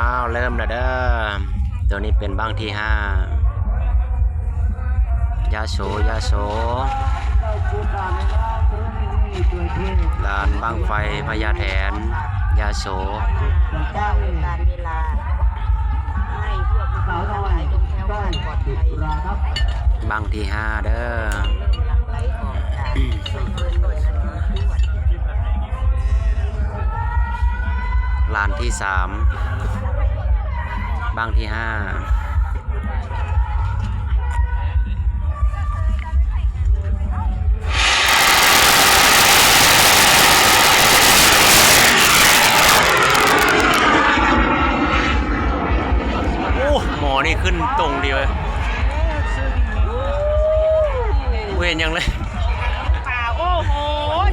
าวเริ่มแล้วเด้อตัวนี้เป็นบ้างที่ห้ายาโสยาโสลานบ้างไฟพญาแถน ยาโสเจ้าการเวลาให้พวกเขาทั้งหลายจงแค้วคลาดปลอดภัยบ้างที่ห้าเด้อ ลานที่สามบ้างที่ห้าโอ้หมอนี่ขึ้นตรงเดียวเลยนยังเลยป่าโอ้โห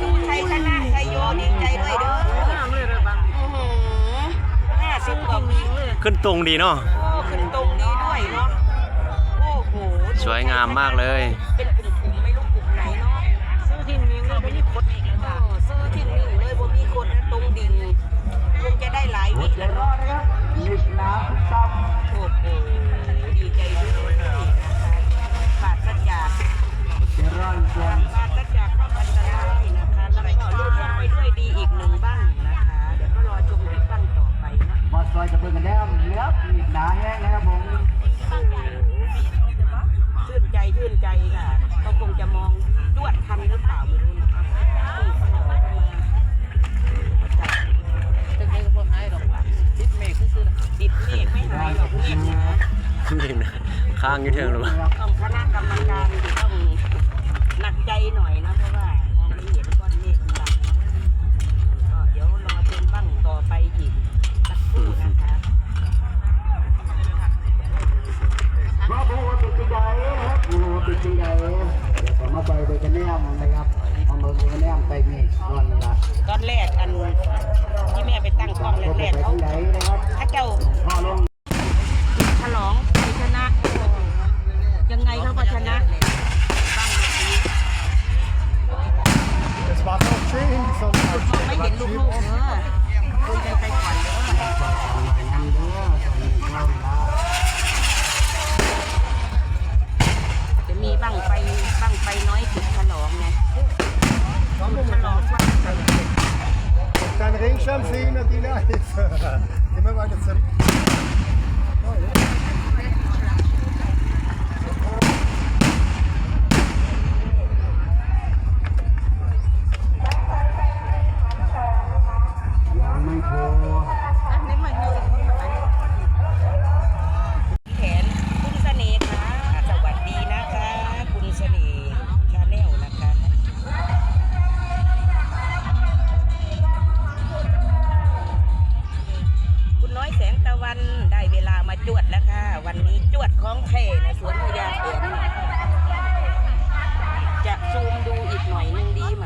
ดูชัยชนะชัยโยดีใจด้วยเด้อ ขึ้นตรงดีเนาะ โอ้ขึ้นตรงนี้ด้วยเนาะ โอ้โหสวยงามมากเลย เป็น นี่นะข้างอยี่เทิงหรือเปล่าต้องคณะกรรมการที่ต้องหนักใจหน่อยนะเพราะว่ามองไม่เห็นก้อนเมฆมันบังก็เดี๋ยวรอชมบ้างต่อไปอีกสักครู่นะคะพระบูติดใจนะครับบูติดใจเดี๋ยวผมมาไปไปกันแนมนะครับเอามาไปกันแนมไปเมฆนอนละตอนแรกอันที่แม่ไปตั้งกล้องแรกๆเขา ลูกๆเออคุยกันไปก่อนเด้องานเด้อตอนนี้เข้าละจะมีบ้างไฟบ้างไฟน้อยจุดฉลองไงจุดฉลองว่า Dein Regenschirm sehen, Nadine. Jetzt, Gehen wir weiter zurück. จวดแล้วค่ะ วันนี้จวดของแท้ในสวนพญาเอ็นจะซูมดูอีกหน่อยหนึงดีไหม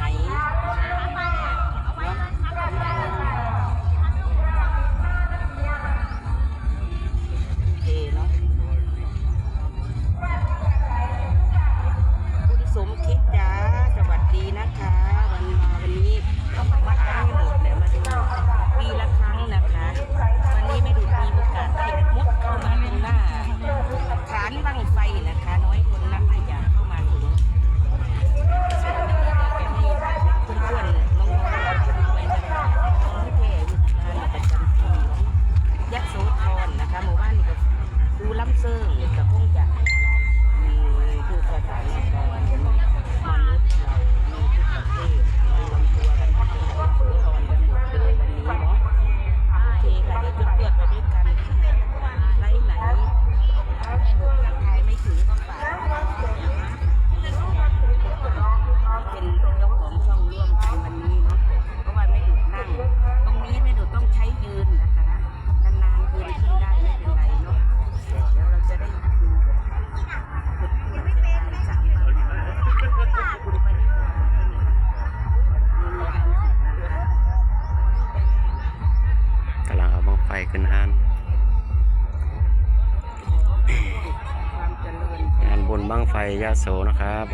ไฟยาโสนะครับ